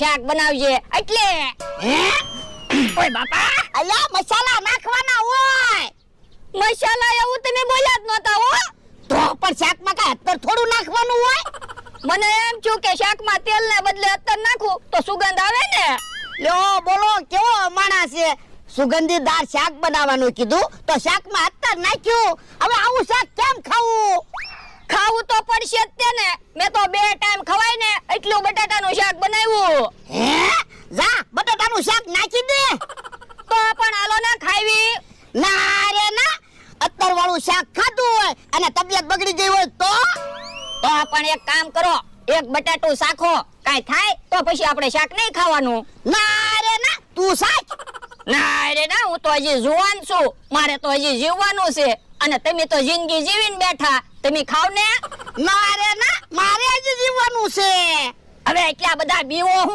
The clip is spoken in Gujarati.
શાક બનાવજે. એટલે. ઓય બાપા. અલ્યા મસાલા નાખવાના હોય. મસાલા એવું તમે બોલ્યા જ નતા હો. તો પણ શાકમાં કાંઈ અત્તર થોડું નાખવાનું હોય? મને એમ છું કે શાકમાં તેલ ને બદલે અત્તર નાખું તો સુગંધ આવે ને. લ્યો બોલો કેવો માણસ છે? સુગંધીદાર શાક બનાવવાનું કીધું તો શાકમાં અત્તર નાખ્યું. હવે આવું શાક કેમ ખાવું? તો તે ને? મેં તો બે ટાઈમ ખવાય ને એટલું બટાટાનું શાક બનાવ્યું. હે? જા બટાટાનું શાક નાખી દે. તો પણ હાલો ને ખાવી ના રે ના અત્તર વાળું શાક ખાધું હોય અને તબિયત બગડી ગઈ હોય તો? તો પણ એક કામ કરો એક બટાટું શાખો કાઈ થાય તો પછી આપણે શાક નહીં ખાવાનું. ના રે ના તું શાક ના રે ના હું તો હજી જુવાન છું. મારે તો હજી જીવવાનું છે. અને તમે તો જિંદગી જીવીને બેઠા. તમે ખાવ ને? મારે ના મારે જ જીવવાનું છે. હવે એટલા બધા બીવો હું